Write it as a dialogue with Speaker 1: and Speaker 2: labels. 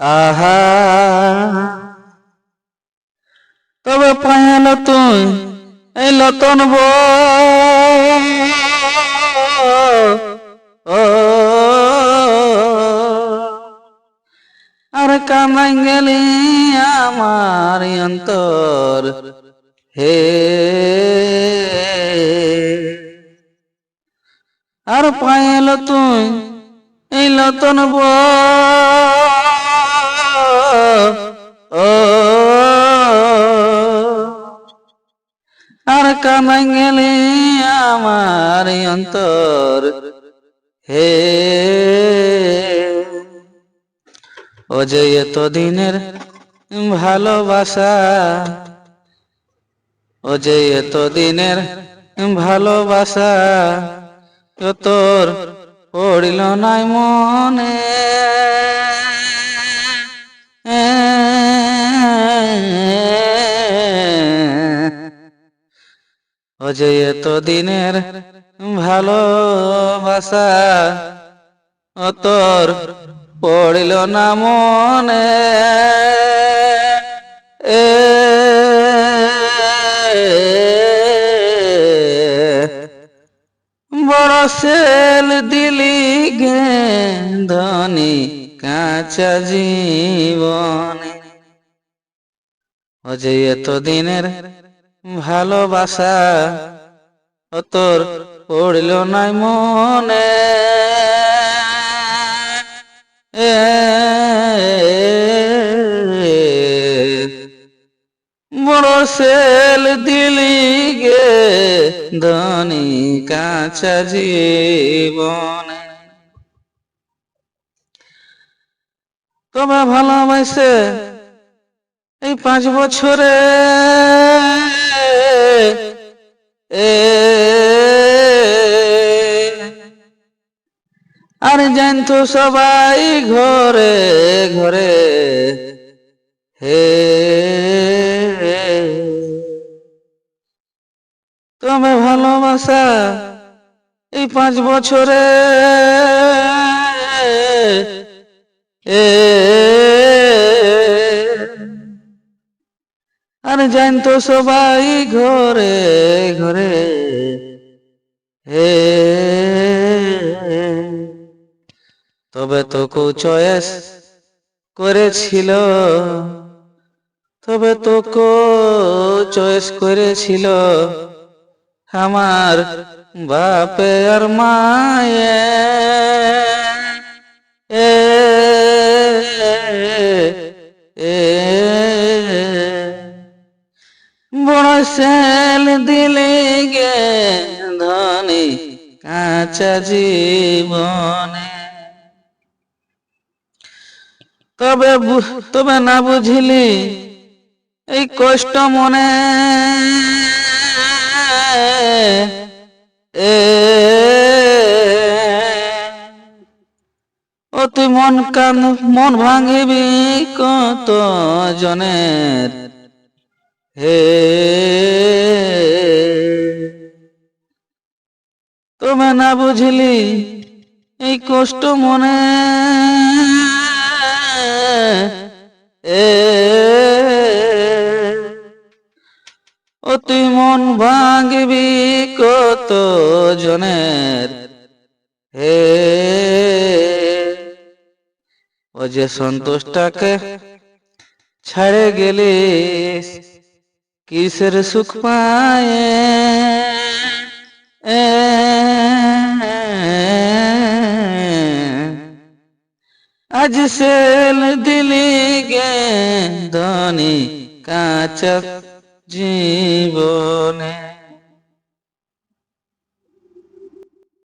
Speaker 1: আহা। তবে পায়াল তুই এই লতন আর কামাই গেলি আমার অন্তর হে। আর পায়েল তুই এই লতন ও আর কামাই গেলি আমার অন্তর। হে। ও যে এত দিনের ভালোবাসা, ও যে এত দিনের ভালোবাসা তোর পড়িল নাই মনে। ও যে এত দিনের ভালোবাসা, ও তোর পড়িল না মনে। এ বড় সেল দিলি গে ধনী কাঁচা জীবনে। ও যে এত দিনের ভালোবাসা তোর পড়ল নাই মনে। বড় সেল দিলি গে ধনী কাঁচা জীবনে। তবে ভালোবাসে এই পাঁচ বছরে। আর জানতো সবাই ঘরে ঘরে হে। তবে ভালোবাসা এই পাঁচ বছরে এ। আর জানতো সবাই ঘরে ঘরে। হে। তবে তো কু চয়েস করেছিল, তবে তো কো চয়েস করেছিল। আমার বাপে আর মায়ে। এ এ। বড় দিলে গে ধনী কাঁচা জীবনে। তবে তবে না বুঝিলি, এই কষ্ট মনে ও তুই মন কান, মন ভাঙিবি কত জনের হে বুঝলি? এই কষ্ট মনে। ও তুই মন ভাঙবি কত জনের হে ও যে সন্তোষটাকে ছাড়ে গেলিস, কিসের সুখ পায়? সেল দিলি গে ধনী কাঁচা জীবনে।